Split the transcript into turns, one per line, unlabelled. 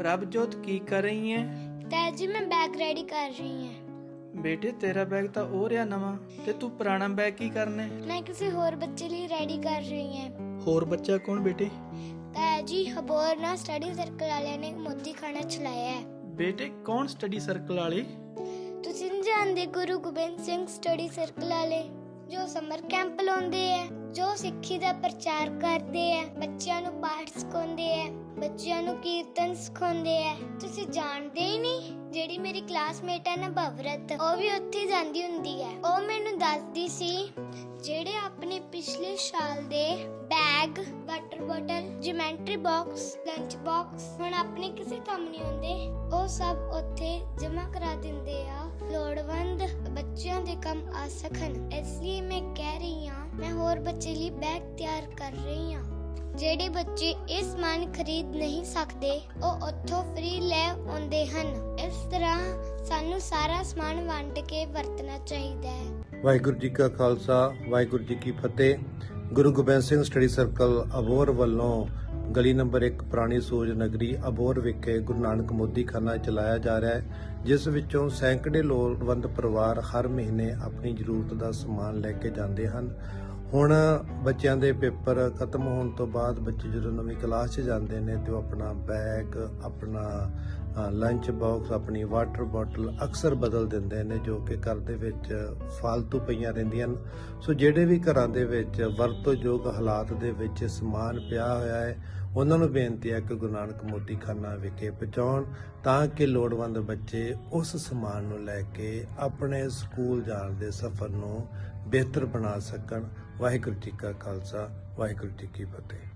ਪ੍ਰਭਜੋਤ ਕੀ ਕਰ ਰਹੀ ਹੈ
ਤਾਂ ਜੀ ਮੈਂ ਬੈਗ ਰੈਡੀ ਕਰ ਰਹੀ ਹਾਂ
ਬੇਟੇ ਤੇਰਾ ਬੈਗ ਤਾਂ ਉਹ ਰਿਹਾ ਨਵਾਂ ਤੇ ਤੂੰ ਪੁਰਾਣਾ ਬੈਗ ਕੀ ਕਰਨਾ ਹੈ?
ਮੈਂ ਕਿਸੇ ਹੋਰ ਬੱਚੇ ਲਈ ਰੈਡੀ ਕਰ ਰਹੀ ਹਾਂ
ਹੋਰ ਬੱਚਾ ਕੌਣ ਬੇਟੇ?
ਤਾਂ ਜੀ ਹਬੋਰ ਨਾ ਸਟੱਡੀ ਸਰਕਲ ਵਾਲਿਆਂ ਨੇ ਮੋਦੀ ਖਾਣਾ ਚਲਾਇਆ ਹੈ
ਬੇਟੇ ਕੌਣ ਸਟੱਡੀ ਸਰਕਲ ਵਾਲੇ?
ਤੁਸੀਂ ਜਾਣਦੇ ਗੁਰੂ ਗੋਬਿੰਦ ਸਿੰਘ ਸਟੱਡੀ ਸਰਕਲ ਵਾਲੇ ਜੋ ਸਮਰ ਕੈਂਪ ਲਾਉਂਦੇ ਐ? ਜੋ ਸਿੱਖੀ ਦਾ ਪ੍ਰਚਾਰ ਕਰਦੇ ਆ, ਬੱਚਿਆਂ ਨੂੰ ਪਾਠ ਸਿਖਾਉਂਦੇ ਐ ਬੱਚਿਆਂ ਨੂੰ ਕੀਰਤਨ ਸਿਖਾਉਂਦੇ ਐ ਤੁਸੀਂ ਜਾਣਦੇ ਹੀ ਨਹੀਂ, ਜਿਹੜੀ ਮੇਰੀ ਕਲਾਸਮੇਟ ਹੈ ਨਾ ਭਵਰਤ, ਉਹ ਵੀ ਉੱਥੇ ਜਾਂਦੀ ਹੁੰਦੀ ਐ ਉਹ ਮੈਨੂੰ ਦੱਸਦੀ ਸੀ, ਜਿਹੜੇ ਆਪਣੇ ਪਿਛਲੇ ਸਾਲ ਦੇ bag water bottle geometry box lunch box ਹੁਣ ਆਪਣੇ ਕਿਸੇ ਕੰਮ ਨਹੀਂ ਆਉਂਦੇ, ਉਹ ਸਭ ਉੱਥੇ ਜਮ੍ਹਾਂ ਕਰਾ ਦਿੰਦੇ ਆ। ਲੋੜਵੰਦ ਬੱਚਿਆਂ ਦੇ ਕੰਮ ਆ ਸਕਣ। ਇਸ ਲਈ ਮੈਂ ਕਹਿ ਰਹੀ ਹਾਂ, ਮੈਂ ਹੋਰ ਬੱਚੇ ਲਈ ਬੈਗ ਤਿਆਰ ਕਰ ਰਹੀ ਹਾਂ। ਜਿਹੜੇ ਬੱਚੇ ਇਹ ਸਮਾਨ ਖਰੀਦ ਨਹੀਂ ਸਕਦੇ, ਉਹ ਉੱਥੋਂ ਫ੍ਰੀ ਲੈ ਆਉਂਦੇ ਹਨ। ਇਸ ਤਰ੍ਹਾਂ ਸਾਨੂੰ ਸਾਰਾ ਸਮਾਨ ਵੰਡ ਕੇ ਵਰਤਣਾ ਚਾਹੀਦਾ ਹੈ।
ਵਾਹਿਗੁਰੂ ਜੀ ਕਾ ਖਾਲਸਾ, ਵਾਹਿਗੁਰੂ ਜੀ ਕੀ ਫਤਿਹ। ਗੁਰੂ ਗੋਬਿੰਦ ਸਿੰਘ ਸਟੱਡੀ ਸਰਕਲ ਅਬੋਰ ਵੱਲੋਂ ਗਲੀ ਨੰਬਰ 1 ਪੁਰਾਣੀ ਸੂਰਜ ਨਗਰੀ ਅਬੋਰ ਵਿਖੇ ਗੁਰੂ ਨਾਨਕ ਮੋਦੀ ਖਾਨਾ ਚਲਾਇਆ ਜਾ ਰਿਹਾ ਹੈ, ਜਿਸ ਵਿੱਚੋਂ ਸੈਂਕੜੇ ਲੋੜਵੰਦ ਪਰਿਵਾਰ ਹਰ ਮਹੀਨੇ ਆਪਣੀ ਜ਼ਰੂਰਤ ਦਾ ਸਮਾਨ ਲੈ ਕੇ ਜਾਂਦੇ ਹਨ। ਹੁਣ ਬੱਚਿਆਂ ਦੇ ਪੇਪਰ ਖਤਮ ਹੋਣ ਤੋਂ ਬਾਅਦ ਬੱਚੇ ਜਦੋਂ ਨਵੀਂ ਕਲਾਸ 'ਚ ਜਾਂਦੇ ਨੇ ਤੇ ਉਹ ਆਪਣਾ ਬੈਗ, ਆਪਣਾ ਲੰਚ ਬਾਕਸ ਆਪਣੀ ਵਾਟਰ ਬੋਟਲ ਅਕਸਰ ਬਦਲ ਦਿੰਦੇ ਨੇ ਜੋ ਕਿ ਘਰ ਦੇ ਵਿੱਚ ਫालतू ਪਈਆਂ ਰਹਿੰਦੀਆਂ ਹਨ। ਸੋ ਜਿਹੜੇ ਵੀ ਘਰਾਂ ਦੇ ਵਿੱਚ ਵਰਤੋਂਯੋਗ ਹਾਲਾਤ ਦੇ ਵਿੱਚ ਸਮਾਨ ਪਿਆ ਹੋਇਆ ਹੈ ਉਹਨਾਂ ਨੂੰ ਬੇਨਤੀ ਹੈ ਕਿ ਗੁਰੂ ਨਾਨਕ ਮੋਦੀਖਾਨਾ ਵਿਖੇ ਪਹੁੰਚਾਉਣ ਤਾਂ ਕਿ ਲੋੜਵੰਦ ਬੱਚੇ ਉਸ ਸਮਾਨ ਨੂੰ ਲੈ ਕੇ ਆਪਣੇ ਸਕੂਲ ਜਾਣ ਦੇ ਸਫ਼ਰ ਨੂੰ ਬਿਹਤਰ ਬਣਾ ਸਕਣ। ਵਾਹਿਗੁਰੂ ਜੀ ਕਾ ਖਾਲਸਾ, ਵਾਹਿਗੁਰੂ ਜੀ ਕੀ ਫਤਿਹ।